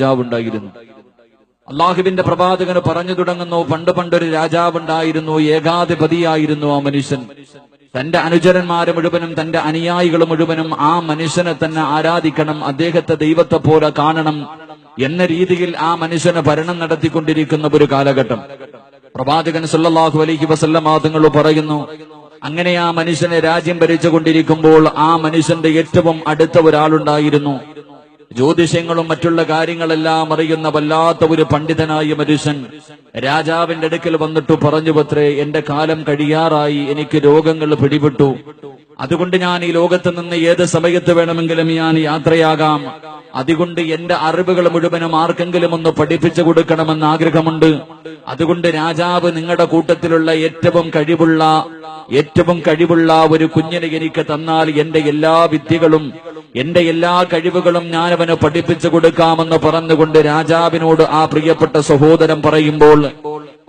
രാജാവുണ്ടായിരുന്നു. അള്ളാഹുവിന്റെ പ്രവാചകന് പറഞ്ഞു തുടങ്ങുന്നു പണ്ട് പണ്ടൊരു രാജാവുണ്ടായിരുന്നു ഏകാധിപതിയായിരുന്നു ആ മനുഷ്യൻ. തന്റെ അനുചരന്മാരെ മുഴുവനും തന്റെ അനുയായികൾ മുഴുവനും ആ മനുഷ്യനെ തന്നെ ആരാധിക്കണം അദ്ദേഹത്തെ ദൈവത്തെ പോലെ കാണണം എന്ന രീതിയിൽ ആ മനുഷ്യന് ഭരണം നടത്തിക്കൊണ്ടിരിക്കുന്ന ഒരു കാലഘട്ടം. പ്രവാചകൻ സല്ലാഹു അലൈഹി വസല്ലമാതങ്ങൾ പറയുന്നു അങ്ങനെ ആ മനുഷ്യനെ രാജ്യം ഭരിച്ചുകൊണ്ടിരിക്കുമ്പോൾ ആ മനുഷ്യന്റെ ഏറ്റവും അടുത്ത ഒരാളുണ്ടായിരുന്നു. ജ്യോതിഷങ്ങളും മറ്റുള്ള കാര്യങ്ങളെല്ലാം അറിയുന്ന വല്ലാത്ത ഒരു പണ്ഡിതനായ മനുഷ്യൻ രാജാവിന്റെ അടുക്കൽ വന്നിട്ട് പറഞ്ഞു പത്രേ എന്റെ കാലം കഴിയാറായി. എനിക്ക് രോഗങ്ങൾ പിടിപെട്ടു. അതുകൊണ്ട് ഞാൻ ഈ ലോകത്ത് നിന്ന് ഏത് സമയത്ത് വേണമെങ്കിലും ഞാൻ യാത്രയാകാം. അതുകൊണ്ട് എന്റെ അറിവുകൾ മുഴുവനും ആർക്കെങ്കിലും ഒന്ന് പഠിപ്പിച്ചു കൊടുക്കണമെന്ന് ആഗ്രഹമുണ്ട്. അതുകൊണ്ട് രാജാവ് നിങ്ങളുടെ കൂട്ടത്തിലുള്ള ഏറ്റവും കഴിവുള്ള ഏറ്റവും കഴിവുള്ള ഒരു കുഞ്ഞിനെ എനിക്ക് തന്നാൽ എന്റെ എല്ലാ വിദ്യകളും എന്റെ എല്ലാ കഴിവുകളും ഞാൻ അവന് പഠിപ്പിച്ചു കൊടുക്കാമെന്ന് പറഞ്ഞുകൊണ്ട് രാജാവിനോട് ആ പ്രിയപ്പെട്ട സഹോദരൻ പറയുമ്പോൾ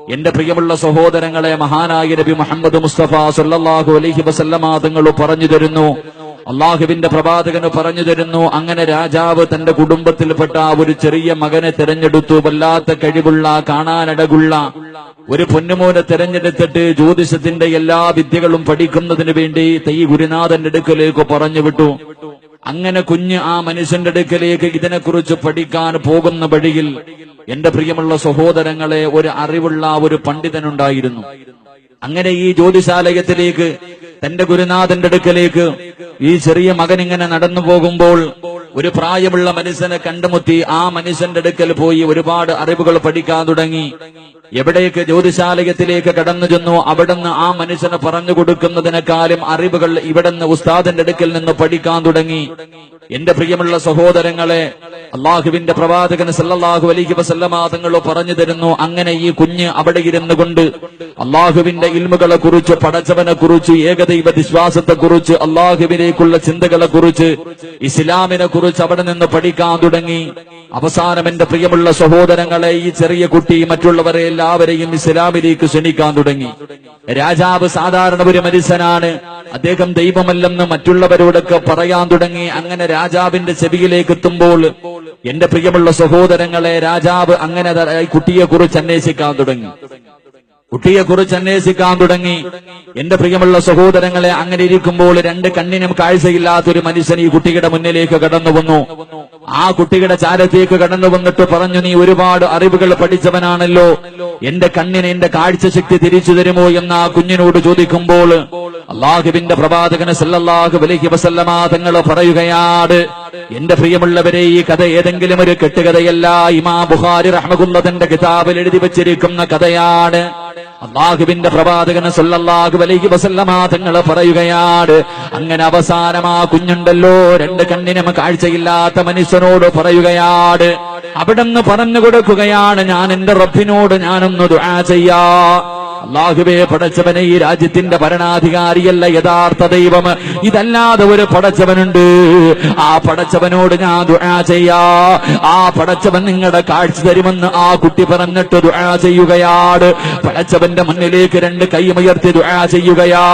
എന്റെ പ്രിയമുള്ള സഹോദരങ്ങളെ മഹാനായ നബി മുഹമ്മദ് മുസ്തഫ സല്ലല്ലാഹു അലൈഹി വസല്ലമ തങ്ങൾ പറഞ്ഞു തരുന്നു. അള്ളാഹുവിന്റെ പ്രവാചകന് പറഞ്ഞു തരുന്നു. അങ്ങനെ രാജാവ് തന്റെ കുടുംബത്തിൽപ്പെട്ട ഒരു ചെറിയ മകനെ തെരഞ്ഞെടുത്തു. വല്ലാത്ത കഴിവുള്ള കാണാനടകുള്ള ഒരു പൊന്നുമോനെ തെരഞ്ഞെടുത്തിട്ട് ജ്യോതിഷത്തിന്റെ എല്ലാ വിദ്യകളും പഠിക്കുന്നതിന് വേണ്ടി തൈ ഗുരുനാഥന്റെ അടുക്കലേക്ക് പറഞ്ഞു വിട്ടു അങ്ങനെ കുഞ്ഞ് ആ മനുഷ്യന്റെ അടുക്കലേക്ക് ഇതിനെക്കുറിച്ച് പഠിക്കാൻ പോകുന്ന വഴിയിൽ എന്റെ പ്രിയമുള്ള സഹോദരങ്ങളെ ഒരു അറിവുള്ള ഒരു പണ്ഡിതനുണ്ടായിരുന്നു. അങ്ങനെ ഈ ജ്യോതിശാലയത്തിലേക്ക് തന്റെ ഗുരുനാഥന്റെ അടുക്കലേക്ക് ഈ ചെറിയ മകൻ ഇങ്ങനെ നടന്നു പോകുമ്പോൾ ഒരു പ്രായമുള്ള മനുഷ്യനെ കണ്ടുമുട്ടി ആ മനുഷ്യന്റെ അടുക്കൽ പോയി ഒരുപാട് അറിവുകൾ പഠിക്കാൻ തുടങ്ങി. എവിടേക്ക് ജ്യോതിശാലയത്തിലേക്ക് കടന്നു ചെന്നു അവിടുന്ന് ആ മനുഷ്യന് പറഞ്ഞു കൊടുക്കുന്നതിനേക്കാളും അറിവുകൾ ഇവിടുന്ന് ഉസ്താദിന്റെ അടുക്കൽ നിന്ന് പഠിക്കാൻ തുടങ്ങി. എന്റെ പ്രിയമുള്ള സഹോദരങ്ങളെ അള്ളാഹുവിന്റെ പ്രവാചകൻ സല്ലല്ലാഹു അലൈഹി വസല്ലമ തങ്ങൾ പറഞ്ഞു തരുന്നു അങ്ങനെ ഈ കുഞ്ഞ് അവിടെ ഇരുന്നു കൊണ്ട് അള്ളാഹുവിന്റെ ഇൽമുകളെ കുറിച്ച് പടച്ചവനെ കുറിച്ച് ഏകദൈവ വിശ്വാസത്തെ കുറിച്ച് അള്ളാഹുവിനേക്കുള്ള ചിന്തകളെ കുറിച്ച് ഇസ്ലാമിനെ കുറിച്ച് അവിടെ നിന്ന് പഠിക്കാൻ തുടങ്ങി. അവസാനം എന്റെ പ്രിയമുള്ള സഹോദരങ്ങളെ ഈ ചെറിയ കുട്ടി മറ്റുള്ളവരെ എല്ലാവരെയും ഇസ്ലാമിലേക്ക് ക്ഷണിക്കാൻ തുടങ്ങി. രാജാവ് സാധാരണ ഒരു മനുഷ്യനാണ്. അദ്ദേഹം ദൈവമല്ലെന്ന് മറ്റുള്ളവരോടൊക്കെ പറയാൻ തുടങ്ങി. അങ്ങനെ രാജാവിന്റെ ചെവിയിലേക്ക് എത്തുമ്പോൾ എന്റെ പ്രിയമുള്ള സഹോദരങ്ങളെ രാജാവ് അങ്ങനെ കുട്ടിയെ കുറിച്ച് അന്വേഷിക്കാൻ തുടങ്ങി. കുട്ടിയെ കുറിച്ച് അന്വേഷിക്കാൻ തുടങ്ങി. എന്റെ പ്രിയമുള്ള സഹോദരങ്ങളെ അങ്ങനെ ഇരിക്കുമ്പോൾ രണ്ട് കണ്ണിനും കാഴ്ചയില്ലാത്ത ഒരു മനുഷ്യൻ ഈ കുട്ടിയുടെ മുന്നിലേക്ക് കടന്നു വന്നു. ആ കുട്ടിയുടെ ചാരത്തേക്ക് കടന്നു വന്നിട്ട് പറഞ്ഞു നീ ഒരുപാട് അറിവുകൾ പഠിച്ചവനാണല്ലോ. എന്റെ കണ്ണിന് എന്റെ കാഴ്ചശക്തി തിരിച്ചു തരുമോ? എന്ന് ആ കുഞ്ഞിനോട് ചോദിക്കുമ്പോൾ അള്ളാഹുവിന്റെ പ്രവാചകന് സല്ലല്ലാഹു അലൈഹി വസല്ലമ തങ്ങൾ പറയുകയാണ് എന്റെ പ്രിയമുള്ളവരെ ഈ കഥ ഏതെങ്കിലും ഒരു കെട്ടുകഥയല്ല. ഇമാ ബുഹാരി റഹ്മകുല്ല കിതാബിൽ എഴുതി വച്ചിരിക്കുന്ന കഥയാണ്. അള്ളാഹുവിന്റെ പ്രവാചകന് സല്ലല്ലാഹു അലൈഹി വസല്ലമ തങ്ങൾ പറയുകയാണ് അങ്ങനെ അവസാനം ആ കുഞ്ഞുണ്ടല്ലോ രണ്ട് കണ്ണിനും കാഴ്ചയില്ലാത്ത മനുഷ്യനോട് പറയുകയാണ്. അവിടുന്ന് പറഞ്ഞു കൊടുക്കുകയാണ് ഞാൻ എന്റെ റബ്ബിനോട് ഞാനൊന്ന് ദുആ ചെയ്യാ. അള്ളാഹുവേ പടച്ചവനെ ഈ രാജ്യത്തിന്റെ ഭരണാധികാരിയല്ല യഥാർത്ഥ ദൈവം. ഇതല്ലാതെ ഒരു പടച്ചവനുണ്ട്. ആ പടച്ചവനോട് ഞാൻ ദുആ ചെയ്യാ. ആ പടച്ചവൻ നിങ്ങളുടെ കാഴ്ച തരുമെന്ന് ആ കുട്ടി പറഞ്ഞിട്ട് ദുആ ചെയ്യുകയാണ്. പടച്ചവന്റെ മുന്നിലേക്ക് രണ്ട് കൈമുയർത്തി ദുആ ചെയ്യുകയാ.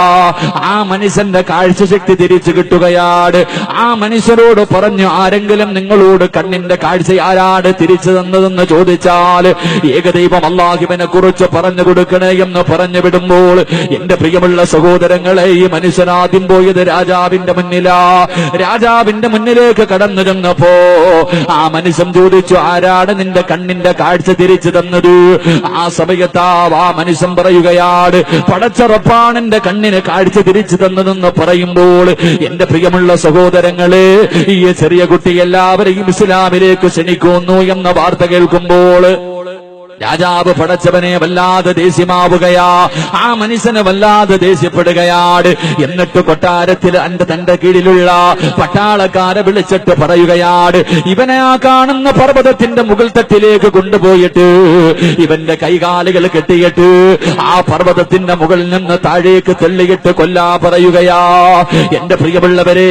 ആ മനുഷ്യന്റെ കാഴ്ചശക്തി തിരിച്ചു കിട്ടുകയാണ്. ആ മനുഷ്യരോട് പറഞ്ഞു ആരെങ്കിലും നിങ്ങളോട് കണ്ണിന്റെ കാഴ്ച ആരാണ് തിരിച്ചു തന്നതെന്ന് ചോദിച്ചാൽ ഏകദൈവം അള്ളാഹിബിനെ കുറിച്ച് പറഞ്ഞു കൊടുക്കണേ എന്ന് പറഞ്ഞു വിടുമ്പോൾ എന്റെ പ്രിയമുള്ള സഹോദരങ്ങളെ ഈ മനുഷ്യൻ ആദ്യം പോയത് രാജാവിന്റെ മുന്നിലാ. രാജാവിന്റെ മുന്നിലേക്ക് കടന്നു ചെന്നപ്പോ ആ മനുഷ്യൻ ചോദിച്ചു ആരാണ് നിന്റെ കണ്ണിന്റെ കാഴ്ച തിരിച്ചു തന്നത്? ആ സമയത്താ ആ മനുഷ്യൻ പറയുകയാണ് പടച്ചറപ്പാണ് എന്റെ കണ്ണിന് കാഴ്ച തിരിച്ചു തന്നതെന്ന് പറയുമ്പോൾ എന്റെ പ്രിയമുള്ള സഹോദരങ്ങളെ ഈ ചെറിയ കുട്ടി എല്ലാവരെയും ഇസ്ലാമിലേക്ക് ക്ഷണിക്കുന്നു എന്ന വാർത്ത കേൾക്കുമ്പോൾ രാജാവ് പടച്ചവനെ വല്ലാതെ ദേഷ്യമാവുകയാ. ആ മനുഷ്യനെ വല്ലാതെ ദേഷ്യപ്പെടുകയാണ് എന്നിട്ട് കൊട്ടാരത്തിൽ അന്റെ തന്റെ കീഴിലുള്ള പട്ടാളക്കാരെ വിളിച്ചിട്ട് പറയുകയാണ് ഇവനെ ആ കാണുന്ന പർവതത്തിന്റെ മുകൾ തട്ടിലേക്ക് കൊണ്ടുപോയിട്ട് ഇവന്റെ കൈകാലുകൾ കെട്ടിയിട്ട് ആ പർവതത്തിന്റെ മുകളിൽ നിന്ന് താഴേക്ക് തെള്ളിയിട്ട് കൊല്ലാ പറയുകയാ. എന്റെ പ്രിയമുള്ളവരെ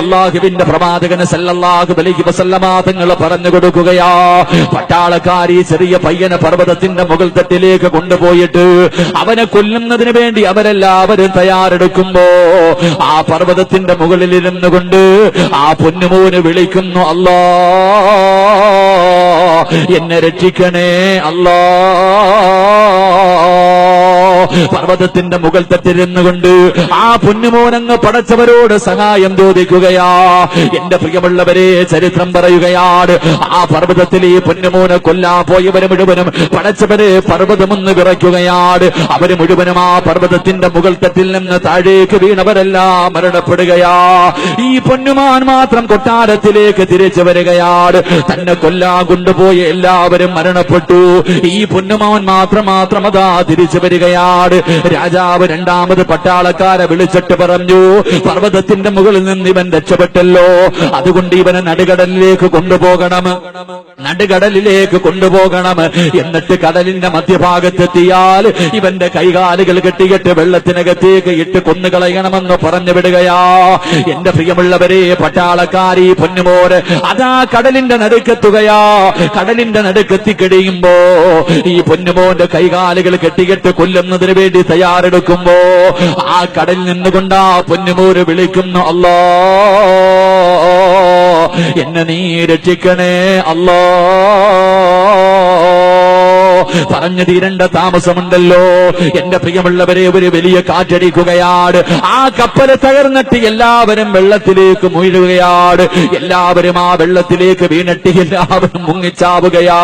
അള്ളാഹുവിന്റെ പ്രവാചകന് സല്ലല്ലാഹു അലൈഹി വസല്ലമാതങ്ങൾ പറഞ്ഞു കൊടുക്കുകയാ. പട്ടാളക്കാരി ചെറിയ പയ്യനെ പർവതത്തിന്റെ മുകൾ തട്ടിലേക്ക് കൊണ്ടുപോയിട്ട് അവനെ കൊല്ലുന്നതിന് വേണ്ടി അവരെല്ലാവരും തയ്യാറെടുക്കുമ്പോ ആ പർവതത്തിന്റെ മുകളിൽ ഇരുന്നു കൊണ്ട് ആ പൊന്നുമോന് വിളിക്കുന്നു അല്ലാ എന്നെ രക്ഷിക്കണേ അല്ലാ. പർവതത്തിന്റെ മുകൾ തട്ടിരുന്നുകൊണ്ട് ആ പൊന്നുമോനങ്ങ് പടച്ചവരോട് സഹായം ചോദിക്കുകയാ. എന്റെ പ്രിയമുള്ളവരെ ചരിത്രം പറയുകയാണ്. ആ പർവതത്തിൽ ഈ പൊന്നുമോനെ കൊല്ലാ പോയവര് മുഴുവനും പടച്ചവരെ പർവതമൊന്ന് വിറയ്ക്കുകയാണ്. അവർ മുഴുവനും ആ പർവതത്തിന്റെ മുകൾ തട്ടിൽ നിന്ന് താഴേക്ക് വീണവരെല്ലാം മരണപ്പെടുകയാ. ഈ പൊന്നുമാൻ മാത്രം കൊട്ടാരത്തിലേക്ക് തിരിച്ചു വരികയാണ്. തന്നെ കൊല്ലാ കൊണ്ടുപോയ എല്ലാവരും മരണപ്പെട്ടു. ഈ പൊന്നുമാൻ മാത്രം മാത്രം അതാ തിരിച്ചു വരികയാണ് രാജാവ് രണ്ടാമത് പട്ടാളക്കാരെ വിളിച്ചിട്ട് പറഞ്ഞു പർവതത്തിന്റെ മുകളിൽ നിന്ന് ഇവൻ രക്ഷപ്പെട്ടല്ലോ. അതുകൊണ്ട് ഇവനെ നടുകടലിലേക്ക് കൊണ്ടുപോകണം. നടുകടലിലേക്ക് കൊണ്ടുപോകണം. എന്നിട്ട് കടലിന്റെ മധ്യഭാഗത്തെത്തിയാൽ ഇവന്റെ കൈകാലുകൾ കെട്ടിയിട്ട് വെള്ളത്തിനകത്തേക്ക് ഇട്ട് കൊന്നുകളയണമെന്ന് പറഞ്ഞു വിടുകയാ. എന്റെ പ്രിയമുള്ളവരെ പട്ടാളക്കാരി പൊന്നുമോര് അതാ കടലിന്റെ നടുക്കെത്തുകയാ. കടലിന്റെ നടുക്കെത്തി കഴിയുമ്പോ ഈ പൊന്നുമോന്റെ കൈകാലുകൾ കെട്ടിക്കെട്ട് കൊല്ലുന്നതിന് വേണ്ടി തയ്യാറെടുക്കുമ്പോ ആ കടലിൽ നിന്നുകൊണ്ട് ആ പൊന്നുമൂര് വിളിക്കുന്നു അല്ലോ എന്നെ നീ രക്ഷിക്കണേ അല്ലോ. പറഞ്ഞു തീരേണ്ട താമസമുണ്ടല്ലോ. എന്റെ പ്രിയമുള്ളവരെ ഒരു വലിയ കാറ്റടിക്കുകയാണ്. ആ കപ്പൽ തകർന്നിട്ട് എല്ലാവരും വെള്ളത്തിലേക്ക് മുഴുകുകയാണ്. എല്ലാവരും ആ വെള്ളത്തിലേക്ക് വീണിട്ട് എല്ലാവരും മുങ്ങിച്ചാവുകയാ.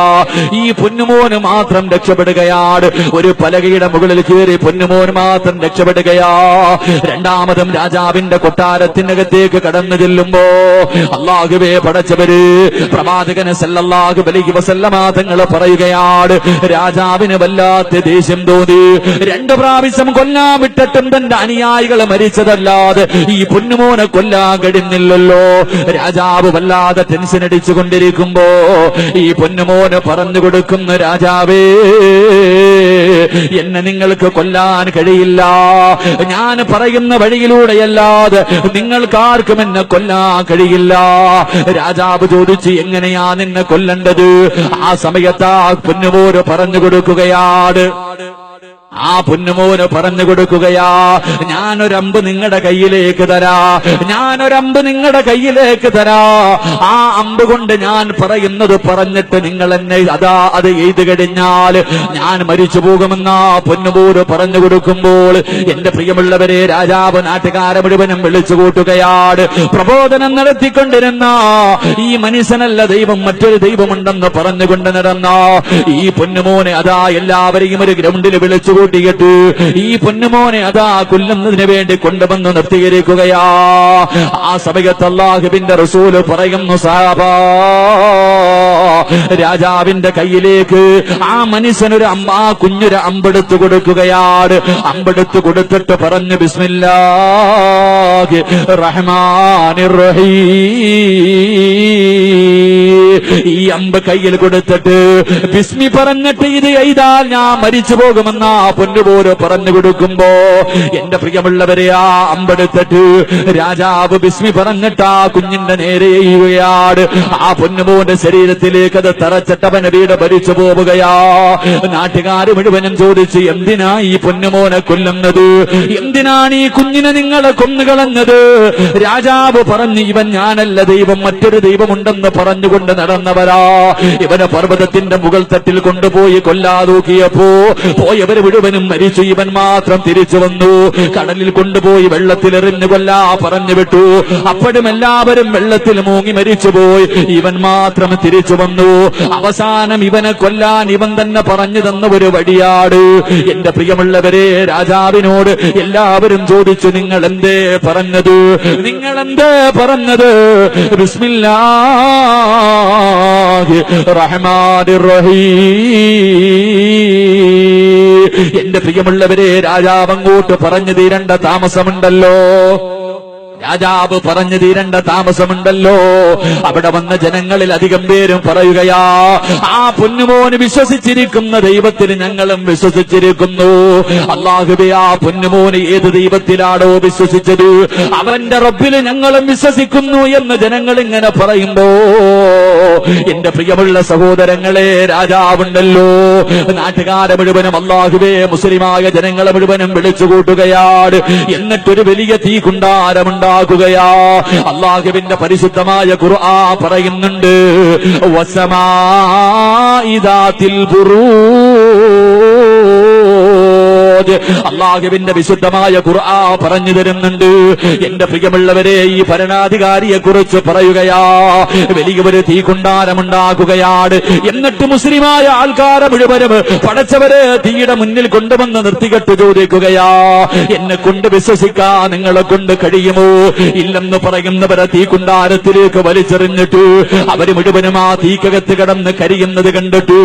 ഈ പൊന്നുമോന് മാത്രം രക്ഷപ്പെടുകയാണ്. ഒരു പലകയുടെ മുകളിൽ കയറി പൊന്നുമോൻ മാത്രം രക്ഷപ്പെടുകയാ. രണ്ടാമതും രാജാവിന്റെ കൊട്ടാരത്തിനകത്തേക്ക് കടന്നു ചെല്ലുമ്പോ അള്ളാഹുവേ പടച്ചവര് പ്രവാചകന് സല്ലല്ലാഹു അലൈഹി വസല്ലമ തങ്ങൾ പറയുകയാണ് രാജാവിന് വല്ലാത്ത ദേഷ്യം തോന്നി. രണ്ടു പ്രാവശ്യം കൊല്ലാൻ വിട്ടിട്ടും തന്റെ അനുയായികൾ മരിച്ചതല്ലാതെ ഈ പൊന്നുമോനെ കൊല്ലാൻ കഴിഞ്ഞില്ലല്ലോ രാജാവ് വല്ലാതെ ടെൻഷൻ അടിച്ചു കൊണ്ടിരിക്കുമ്പോ ഈ പൊന്നുമോന് പറഞ്ഞു കൊടുക്കുന്ന രാജാവേ എന്നെ നിങ്ങൾക്ക് കൊല്ലാൻ കഴിയില്ല. ഞാൻ പറയുന്ന വഴിയിലൂടെയല്ലാതെ നിങ്ങൾക്കാർക്കും എന്നെ കൊല്ലാൻ കഴിയില്ല. രാജാവ് ചോദിച്ചു എങ്ങനെയാ നിന്നെ കൊല്ലേണ്ടത്? ആ സമയത്ത് ആ പൊന്നുമോര് പറഞ്ഞു കൊടുക്കുകയാണ് ആ പൊന്നുമോന് പറഞ്ഞു കൊടുക്കുകയാ ഞാനൊരമ്പ് നിങ്ങളുടെ കയ്യിലേക്ക് തരാ ഞാനൊരമ്പ് നിങ്ങളുടെ കയ്യിലേക്ക് തരാ. ആ അമ്പ് കൊണ്ട് ഞാൻ പറയുന്നത് പറഞ്ഞിട്ട് നിങ്ങൾ എന്നെ അതാ അത് എഴുതി കഴിഞ്ഞാൽ ഞാൻ മരിച്ചു പോകുമെന്ന പൊന്നുമോര് പറഞ്ഞു കൊടുക്കുമ്പോൾ എന്റെ പ്രിയമുള്ളവരെ രാജാവ് നാട്ടുകാരെ മുഴുവനും വിളിച്ചു കൂട്ടുകയാണ്. പ്രബോധനം നടത്തിക്കൊണ്ടിരുന്ന ഈ മനുഷ്യനല്ല ദൈവം മറ്റൊരു ദൈവമുണ്ടെന്ന് പറഞ്ഞുകൊണ്ട് നടന്ന ഈ പൊന്നുമോനെ അതാ എല്ലാവരെയും ഒരു ഗ്രൗണ്ടിൽ വിളിച്ചു കൂട്ടിയിട്ട് ഈ പൊന്നുമോനെ അതാ കൊല്ലുന്നതിന് വേണ്ടി കൊണ്ടുവന്ന് നിർത്തിയിരിക്കുകയാ. ആ സമയത്ത് അള്ളാഹുബിന്റെ റസൂൽ പറയുന്നു സാബാ രാജാവിന്റെ കയ്യിലേക്ക് ആ മനുഷ്യനൊരു അമ്പ ആ കുഞ്ഞൊരു അമ്പെടുത്തു കൊടുക്കുകയാണ്. അമ്പെടുത്തു കൊടുത്തിട്ട് പറഞ്ഞു ബിസ്മില്ലാഹി റഹ്മാനിർ റഹീം. ഈ അമ്പ് കയ്യിൽ കൊടുത്തിട്ട് ബിസ്മി പറഞ്ഞിട്ട് ഇത് എഴുതാൽ ഞാൻ മരിച്ചു പോകുമെന്ന പൊന്നുപോര് പറഞ്ഞു കൊടുക്കുമ്പോ എന്റെ പ്രിയമുള്ളവരെ ആ അമ്പെടുത്തിട്ട് രാജാവ് ബിസ്മി പറഞ്ഞിട്ട് ആ കുഞ്ഞിന്റെ നേരെ എയ്യുകയാണ്. ആ പൊന്നുമോന്റെ ശരീരത്തിലേക്ക് അത് തറച്ചിട്ടവന് വീട് ഭരിച്ചു പോവുകയാ. നാട്ടുകാര് മുഴുവനും ചോദിച്ച് എന്തിനാ ഈ പൊന്നുമോനെ കൊല്ലുന്നത്? എന്തിനാണ് ഈ കുഞ്ഞിനെ നിങ്ങളെ കൊന്നുകളഞ്ഞത് രാജാവ് പറഞ്ഞു ഇവൻ ഞാനല്ല ദൈവം മറ്റൊരു ദൈവമുണ്ടെന്ന് പറഞ്ഞുകൊണ്ട് നടന്നവരാ. ഇവനെ പർവതത്തിന്റെ മുകൾ തട്ടിൽ കൊണ്ടുപോയി കൊല്ലാതൂക്കിയപ്പോ പോയവര് മുഴുവനും മരിച്ചു. ഇവൻ മാത്രം തിരിച്ചു വന്നു. കടലിൽ കൊണ്ടുപോയി വെള്ളത്തിൽ എറിഞ്ഞു കൊല്ലാ പറഞ്ഞു വിട്ടു. അപ്പോഴും എല്ലാവരും വെള്ളത്തിൽ മൂങ്ങി മരിച്ചുപോയി. ഇവൻ മാത്രം തിരിച്ചു വന്നു. അവസാനം ഇവനെ കൊല്ലാൻ ഇവൻ തന്നെ പറഞ്ഞു തന്ന ഒരു വഴിയാട്. എന്റെ പ്രിയമുള്ളവരെ രാജാവിനോട് എല്ലാവരും ചോദിച്ചു നിങ്ങൾ എന്തേ പറഞ്ഞത്? നിങ്ങൾ എന്തേ പറഞ്ഞത് റഹ്മാൻ റഹീം. എന്റെ പ്രിയമുള്ളവരെ രാജാവങ്ങോട്ട് പറഞ്ഞു തീരേണ്ട താമസമുണ്ടല്ലോ. രാജാവ് പറഞ്ഞു തീരേണ്ട താമസമുണ്ടല്ലോ. അവിടെ വന്ന ജനങ്ങളിൽ അധികം പേരും പറയുകയാ ആ പൊന്നുമോന് വിശ്വസിച്ചിരിക്കുന്ന ദൈവത്തിന് ഞങ്ങളും വിശ്വസിച്ചിരിക്കുന്നു. അള്ളാഹുബെ ആ പൊന്നുമോന് ഏത് ദൈവത്തിലാണോ വിശ്വസിച്ചത്? അവന്റെ റബ്ബിൽ ഞങ്ങളും വിശ്വസിക്കുന്നു എന്ന് ജനങ്ങൾ ഇങ്ങനെ പറയുമ്പോ എന്റെ പ്രിയമുള്ള സഹോദരങ്ങളെ രാജാവുണ്ടല്ലോ. നാട്ടുകാരെ മുഴുവനും അള്ളാഹുബേ മുസ്ലിമായ ജനങ്ങളെ മുഴുവനും വിളിച്ചു കൂട്ടുകയാണ് എന്നിട്ടൊരു വലിയ തീ കുണ്ടാരമുണ്ടാക്കി ഉണ്ടാകുകയാ. അള്ളാഹുവിന്റെ പരിശുദ്ധമായ ഖുർആ പറയുന്നുണ്ട് വസമാ ഇദാത്തിൽ ബുറൂജ് അള്ളാഹുവിന്റെ വിശുദ്ധമായ ഖുർആ പറഞ്ഞു തരുന്നുണ്ട്. എന്റെ പ്രിയമുള്ളവരെ ഈ ഭരണാധികാരിയെ കുറിച്ച് പറയുകയാ. വലിയ ഒരു തീകുണ്ടാരമുണ്ടാകുകയാണ് എന്നിട്ട് മുസ്ലിമായ ആൾക്കാരെ മുഴുവനും പടച്ചവരെ തീയുടെ മുന്നിൽ കൊണ്ടുവന്ന് നിർത്തികെട്ട് ചോദിക്കുകയാ. എന്നെ കൊണ്ട് വിശ്വസിക്കാ നിങ്ങളെ കൊണ്ട് കഴിയുമോ? ഇല്ലെന്ന് പറയുന്നവരെ തീകുണ്ടാരത്തിലേക്ക് വലിച്ചെറിഞ്ഞിട്ട് അവർ മുഴുവനും ആ തീക്കകത്ത് കിടന്ന് കരിയുന്നത് കണ്ടിട്ട്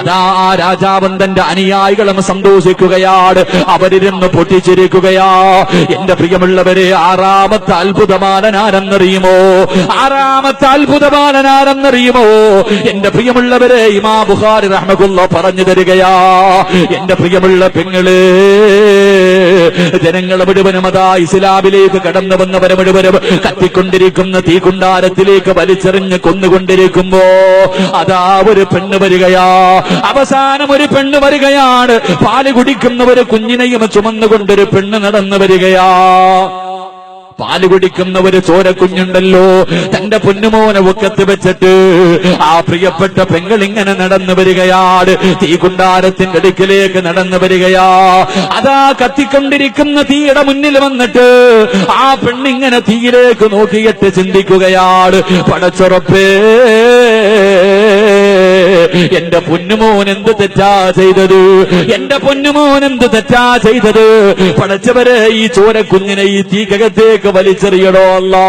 അതാ രാജാവൻ തന്റെ അനുയായികളും സന്തോഷിക്കുകയാണ്. അവരിരുന്ന് പൊട്ടിച്ചിരിക്കുകയാ. എന്റെ പ്രിയമുള്ളവരെ ആറാമത്തെ അത്ഭുതമാനനാരെന്നറിയുമോ ആറാമത്തെ അത്ഭുതമാനനാരെന്നറിയുമോ എന്റെ പ്രിയമുള്ളവരെ ഇമാ ബുഹാരി റഹ്മകുല്ല പറഞ്ഞു തരികയാ. എന്റെ പ്രിയമുള്ള പെങ്ങൾ ജനങ്ങൾ മുഴുവനും അതാ ഇസ്ലാമിലേക്ക് കടന്നു വന്നവരെ മുഴുവനും കത്തിക്കൊണ്ടിരിക്കുന്ന തീകുണ്ടാരത്തിലേക്ക് വലിച്ചെറിഞ്ഞ് കൊന്നുകൊണ്ടിരിക്കുമ്പോ അതാ ഒരു പെണ്ണ് വരികയാ. അവസാനം ഒരു പെണ്ണ് വരികയാണ്. പാൽ കുടിക്കുന്ന ഒരു കുഞ്ഞിനെയും ചുമന്നുകൊണ്ടൊരു പെണ്ണ് നടന്നു വരികയാ. പാൽ കുടിക്കുന്ന ഒരു ചോരക്കുഞ്ഞുണ്ടല്ലോ തന്റെ പൊന്നുമോനെ ഒക്കത്ത് വെച്ചിട്ട് ആ പ്രിയപ്പെട്ട പെങ്ങൾ ഇങ്ങനെ നടന്നു വരികയാണ്. തീകുണ്ടാരത്തിന്റെ അടുക്കിലേക്ക് നടന്നു വരികയാ. അതാ കത്തിക്കൊണ്ടിരിക്കുന്ന തീയുടെ മുന്നിൽ വന്നിട്ട് ആ പെണ്ണിങ്ങനെ തീയിലേക്ക് നോക്കിയിട്ട് ചിന്തിക്കുകയാണ്. പടച്ചുറപ്പേ. എന്റെ പൊന്നുമോൻ എന്ത് തെറ്റാ ചെയ്തത്? എന്റെ പൊന്നുമോൻ എന്ത് തെറ്റാ ചെയ്തത്? പടച്ചവരെ ഈ ചോരക്കുഞ്ഞിനെ ഈ തീകകത്തേക്ക് വലിച്ചെറിയടോ അല്ലോ?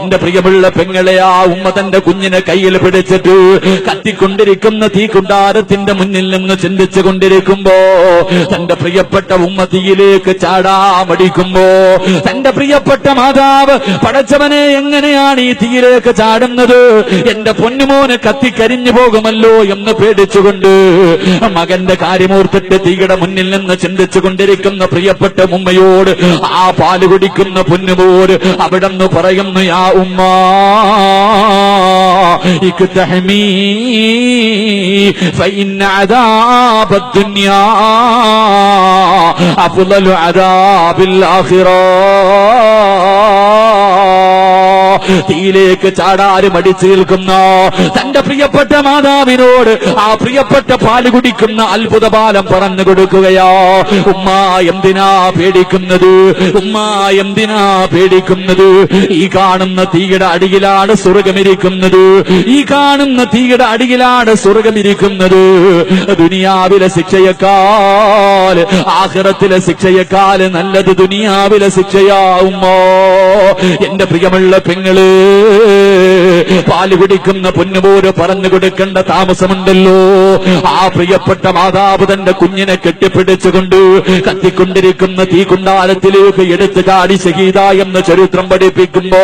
എന്റെ പ്രിയമുള്ള പെങ്ങളെ ആ ഉമ്മ തന്റെ കുഞ്ഞിനെ കയ്യിൽ പിടിച്ചിട്ട് കത്തിക്കൊണ്ടിരിക്കുന്ന തീകുണ്ടാരത്തിന്റെ മുന്നിൽ നിന്ന് ചിന്തിച്ചു കൊണ്ടിരിക്കുമ്പോ തന്റെ പ്രിയപ്പെട്ട ഉമ്മ തീയിലേക്ക് ചാടാ മടിക്കുമ്പോ തന്റെ പ്രിയപ്പെട്ട മാതാവ് പടച്ചവനെ എങ്ങനെയാണ് ഈ തീയിലേക്ക് ചാടുന്നത്? എന്റെ പൊന്നുമോന് കത്തിക്കരിഞ്ഞു ഒഴിഞ്ഞു പോകുമല്ലോ എന്ന് പേടിച്ചുകൊണ്ട് മകന്റെ കാര്യമോർത്തിട്ട് തീയുടെ മുന്നിൽ നിന്ന് ചിന്തിച്ചു കൊണ്ടിരിക്കുന്ന പ്രിയപ്പെട്ട ഉമ്മയോട് ആ പാൽ കുടിക്കുന്ന പൊന്നുപോട് അവിടെ നിന്ന് പറയുന്നു ആ ഉമ്മ അഫുദലു അദാബിൽ ആഖിറ തീയിലേക്ക് ചാടാനും അടിച്ചു നിൽക്കുന്ന തന്റെ പ്രിയപ്പെട്ട മാതാവിനോട് ആ പ്രിയപ്പെട്ട പാൽ കുടിക്കുന്ന അത്ഭുത പാലം പറഞ്ഞു കൊടുക്കുകയോ. ഉമ്മ എന്തിനാ പേടിക്കുന്നത്? ഉമ്മ എന്തിനാ പേടിക്കുന്നത്? ഈ കാണുന്ന തീയുടെ അടിയിലാണ് സ്വർഗമിരിക്കുന്നത്. ഈ കാണുന്ന തീയുടെ അടിയിലാണ് സ്വർഗമിരിക്കുന്നത്. ദുനിയാവിലെ ശിക്ഷയേക്കാൾ ആഹ്റത്തിലെ ശിക്ഷയേക്കാൾ നല്ലത് ദുനിയാവിലെ ശിക്ഷയാവുമോ എന്റെ പ്രിയമുള്ള പെങ്ങൾ പാൽ കുടിക്കുന്ന പൊന്നുപോര് പറഞ്ഞു കൊടുക്കേണ്ട താമസമുണ്ടല്ലോ. ആ പ്രിയപ്പെട്ട മാതാവ് തന്റെ കുഞ്ഞിനെ കെട്ടിപ്പിടിച്ചുകൊണ്ട് കത്തിക്കൊണ്ടിരിക്കുന്ന തീ കുണ്ടാലത്തിലേക്ക് എടുത്തു ചാടി ശഹീദ എന്ന് ചരിത്രം പഠിപ്പിക്കുമ്പോ